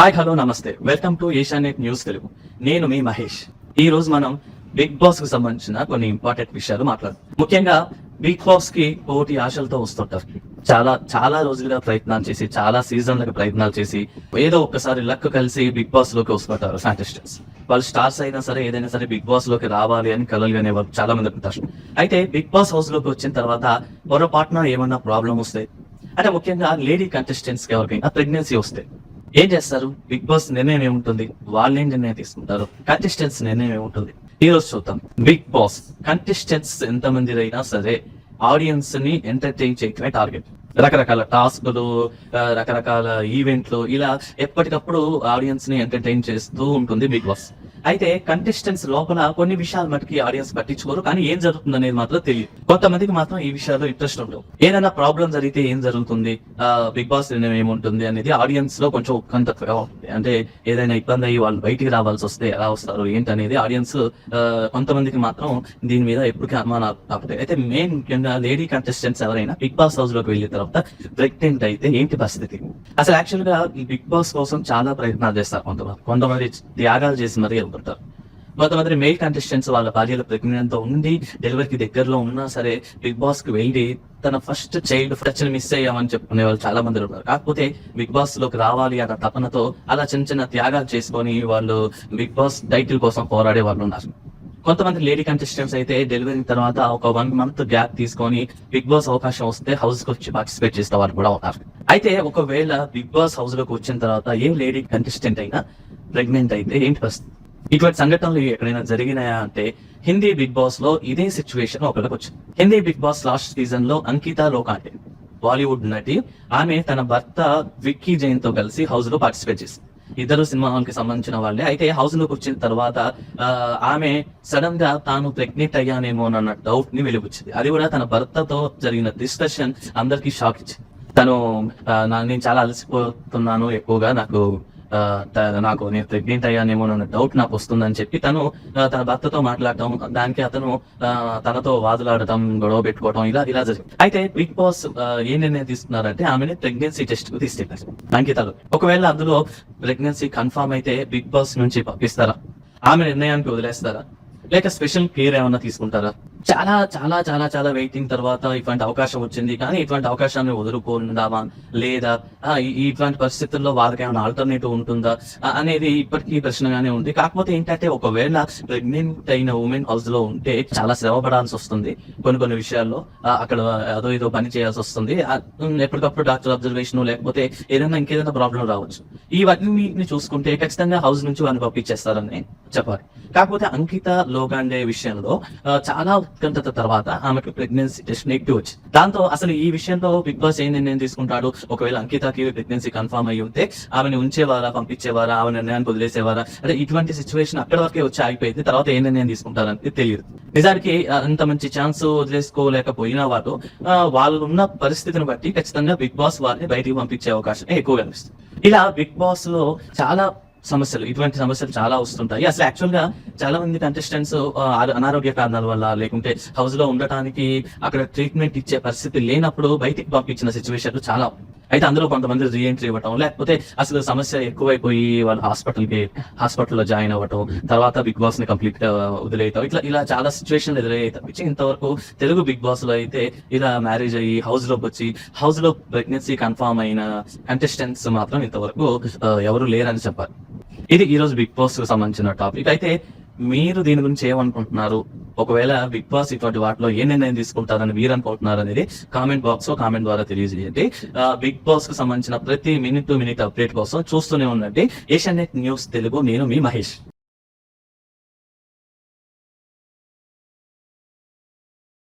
Hi hello నమస్తే. Welcome to Asianet news Telugu. నేను మీ మహేష్. ఈ రోజు మనం బిగ్ బాస్కు సంబంధించిన కొన్ని ఇంపార్టెంట్ విషయాలు మాట్లాడు ముఖ్యంగా బిగ్ బాస్కి పోటీ ఆశలతో వస్తుంటారు. చాలా చాలా రోజులుగా ప్రయత్నాలు చేసి చాలా సీజన్లకు ప్రయత్నాలు చేసి ఏదో ఒక్కసారి లక్ కలిసి బిగ్ బాస్లోకి వస్తుంటారు ఫ్యాంటస్టర్స్ వాళ్ళు స్టార్స్ అయినా సరే ఏదైనా సరే బిగ్ బాస్లోకి రావాలి అని కలలు అనేవారు చాలా మంది ఉంటారు. అయితే బిగ్ బాస్ హౌస్లోకి వచ్చిన తర్వాత పొరపాటున ఏమన్నా ప్రాబ్లం వస్తే అంటే ముఖ్యంగా లేడీ కంటెస్టెంట్స్కి ఎవరికైనా ప్రెగ్నెన్సీ వస్తే ఏం చేస్తారు? బిగ్ బాస్ నిర్ణయం ఏముంటుంది? వాళ్ళు ఏం నిర్ణయం తీసుకుంటారు? కంటెస్టెంట్స్ నిర్ణయం ఏముంటుంది? ఈ రోజు చూద్దాం. బిగ్ బాస్ కంటెస్టెంట్స్ ఎంత మంది అయినా సరే ఆడియన్స్ని ఎంటర్టైన్ చేయటమే టార్గెట్ రకరకాల టాస్క్లు రకరకాల ఈవెంట్లు ఇలా ఎప్పటికప్పుడు ఆడియన్స్ని ఎంటర్టైన్ చేస్తూ ఉంటుంది బిగ్ బాస్. అయితే కంటెస్టెంట్స్ లోపల కొన్ని విషయాలు మటుకి ఆడియన్స్ పట్టించుకోరు కానీ ఏం జరుగుతుంది అనేది మాత్రం తెలియదు కొంతమందికి మాత్రం ఈ విషయాల్లో ఇంట్రెస్ట్ ఉండవు ఏదైనా ప్రాబ్లం జరిగితే ఏం జరుగుతుంది? ఆ, బిగ్ బాస్ నిర్ణయం ఏముంటుంది అనేది ఆడియన్స్లో కొంచెం ఉత్కంఠగా ఉంటుంది అంటే ఏదైనా ఇబ్బంది అయ్యి వాళ్ళు బయటికి రావాల్సి వస్తే ఎలా వస్తారు ఏంటి అనేది ఆడియన్స్ కొంతమందికి మాత్రం దీని మీద ఎప్పటికీ అనుమానాలు కాకపోతే అయితే మెయిన్ ముఖ్యంగా లేడీ కంటెస్టెంట్స్ ఎవరైనా బిగ్ బాస్ హౌస్లోకి వెళ్ళిన తర్వాత ప్రెగ్నెంట్ అయితే ఏంటి పరిస్థితి? అసలు యాక్చువల్గా బిగ్ బాస్ కోసం చాలా ప్రయత్నాలు చేస్తారు కొంతమంది. కొంతమంది త్యాగాలు చేసి మరీ వెళ్తుంటారు కొంతమంది మెయిల్ కంటెస్టెంట్స్ వాళ్ళ భార్యలు ప్రెగ్నెంట్తో ఉండి డెలివరీకి దగ్గరలో ఉన్నా సరే బిగ్ బాస్కి వెళ్ళి తన ఫస్ట్ చైల్డ్ టచ్ మిస్ అయ్యామని చెప్పుకునే వాళ్ళు చాలా మంది ఉన్నారు. కాకపోతే బిగ్ బాస్లోకి రావాలి అన్న తపనతో అలా చిన్న చిన్న త్యాగాలు చేసుకొని వాళ్ళు బిగ్ బాస్ టైటిల్ కోసం పోరాడే వాళ్ళు ఉన్నారు. కొంతమంది లేడీ కంటెస్టెంట్స్ అయితే డెలివరీ తర్వాత ఒక వన్ మంత్ గ్యాప్ తీసుకొని బిగ్ బాస్ అవకాశం వస్తే హౌస్కి వచ్చి పార్టిసిపేట్ చేసే వాళ్ళు కూడా ఉన్నారు. అయితే ఒకవేళ బిగ్ బాస్ హౌస్లోకి వచ్చిన తర్వాత ఏ లేడీ కంటెస్టెంట్ అయినా ప్రెగ్నెంట్ అయితే ఏంటి పరిస్థితి? ఇటువంటి సంఘటనలు ఎక్కడైనా జరిగినాయా అంటే హిందీ బిగ్ బాస్లో ఇదే సిచ్యువేషన్ ఒకరికి వచ్చింది. హిందీ బిగ్ బాస్ లాస్ట్ సీజన్లో అంకిత లోకాంటే బాలీవుడ్ నటి ఆమె తన భర్త విక్కీ జైన్తో కలిసి హౌస్లో పార్టిసిపేట్ చేసింది. ఇద్దరు సినిమా హాల్కి సంబంధించిన వాళ్ళే. అయితే హౌస్లోకి వచ్చిన తర్వాత ఆమె సడన్గా తాను ప్రెగ్నెంట్ అయ్యానేమో అన్న డౌట్ని వెలుగుచ్చింది అది కూడా తన భర్తతో జరిగిన డిస్కషన్ అందరికి షాక్ ఇచ్చింది. తను నా- నేను చాలా అలసిపోతున్నాను ఎక్కువగా నాకు నాకు నేను ప్రెగ్నెంట్ అయ్యానేమో అన్న డౌట్ నాకు వస్తుందని చెప్పి తను తన భర్తతో మాట్లాడటం దానికి అతను ఆ, తనతో వాదులాడటం గొడవ పెట్టుకోవటం ఇలా ఇలా జరిగింది. అయితే బిగ్ బాస్ ఏ నిర్ణయం తీసుకున్నారంటే ఆమెని ప్రెగ్నెన్సీ టెస్ట్కు తీసుకెళ్ళారు. అంకితాలు. ఒకవేళ అందులో ప్రెగ్నెన్సీ కన్ఫర్మ్ అయితే బిగ్ బాస్ నుంచి పంపిస్తారా? ఆమె నిర్ణయానికి వదిలేస్తారా? లేక స్పెషల్ కేర్ ఏమైనా తీసుకుంటారా? చాలా చాలా చాలా చాలా వెయిటింగ్ తర్వాత ఇటువంటి అవకాశం వచ్చింది. కానీ ఇటువంటి అవకాశాన్ని వదులుకుందామా? లేదా ఇటువంటి పరిస్థితుల్లో వాళ్ళకి ఏమైనా ఆల్టర్నేటివ్ ఉంటుందా? అనేది ఇప్పటికీ ప్రశ్నగానే ఉంది. కాకపోతే ఏంటంటే ఒకవేళ ప్రెగ్నెంట్ అయిన ఉమెన్ హౌస్లో ఉంటే చాలా శ్రమ పడాల్సి వస్తుంది కొన్ని కొన్ని విషయాల్లో. అక్కడ అదో ఏదో పని చేయాల్సి వస్తుంది. ఎప్పటికప్పుడు డాక్టర్ అబ్జర్వేషన్ లేకపోతే ఏదైనా ఇంకేదైనా ప్రాబ్లం రావచ్చు. ఇవన్నీ చూసుకుంటే ఖచ్చితంగా హౌస్ నుంచి వాళ్ళని పంపించేస్తారని చెప్పాలి. కాకపోతే అంకిత లోగాండే విషయంలో చాలా ఉత్కంఠత తర్వాత ఆమెకు ప్రెగ్నెన్సీ టెస్ట్ నెగిటివ్ వచ్చింది దాంతో అసలు ఈ విషయంలో బిగ్ బాస్ ఏం నిర్ణయం తీసుకుంటాడు? ఒకవేళ అంకితకి ప్రెగ్నెన్సీ కన్ఫర్మ్ అయ్యి ఉంటే ఆమెను ఉంచేవారా పంపించేవారా ఆమె నిర్ణయాన్ని వదిలేసేవారా? అంటే ఇటువంటి సిచ్యువేషన్ అక్కడి వరకే వచ్చి ఆగిపోయింది. తర్వాత ఏ నిర్ణయం తీసుకుంటారని తెలియదు. నిజానికి అంత మంచి ఛాన్స్ వదిలేసుకోలేకపోయినా వాళ్ళు వాళ్ళు ఉన్న పరిస్థితిని బట్టి ఖచ్చితంగా బిగ్ బాస్ వారిని బయటికి పంపించే అవకాశం ఎక్కువ కనిపిస్తుంది. ఇలా బిగ్ బాస్లో చాలా సమస్యలు ఇటువంటి సమస్యలు చాలా వస్తుంటాయి. అసలు యాక్చువల్గా చాలా మంది కంటెస్టెంట్స్ అనారోగ్య కారణాల వల్ల లేకుంటే హౌస్లో ఉండటానికి అక్కడ ట్రీట్మెంట్ ఇచ్చే పరిస్థితి లేనప్పుడు బయటికి పంపించిన సిచ్యువేషన్లు చాలా అయితే అందులో కొంతమంది రీఎంట్రీ ఇవ్వటం లేకపోతే అసలు సమస్య ఎక్కువైపోయి వాళ్ళు హాస్పిటల్కి హాస్పిటల్లో జాయిన్ అవ్వటం తర్వాత బిగ్ బాస్ని కంప్లీట్గా వదిలేయటం ఇట్లా ఇలా చాలా సిచ్యువేషన్ ఎదురయ్యాయి తప్పించి ఇంతవరకు తెలుగు బిగ్ బాస్లో అయితే ఇలా మ్యారేజ్ అయ్యి హౌస్లోకి వచ్చి హౌస్లో ప్రెగ్నెన్సీ కన్ఫర్మ్ అయిన కంటెస్టెంట్స్ మాత్రం ఇంతవరకు ఎవరు లేరని చెప్పారు ఇది ఈరోజు బిగ్ బాస్కు సంబంధించిన టాపిక్ అయితే మీరు దీని గురించి ఏమనుకుంటున్నారు? ఒకవేళ బిగ్ బాస్ ఇటువంటి వాటిలో ఏ నిర్ణయం తీసుకుంటారని మీరు అనుకుంటున్నారు అనేది కామెంట్ బాక్స్లో కామెంట్ ద్వారా తెలియజేయండి. బిగ్ బాస్కు సంబంధించిన ప్రతి మినిట్ టు మినిట్ అప్డేట్ కోసం చూస్తూనే ఉండండి. ఏషియన్ నెట్ న్యూస్ తెలుగు నేను మీ మహేష్.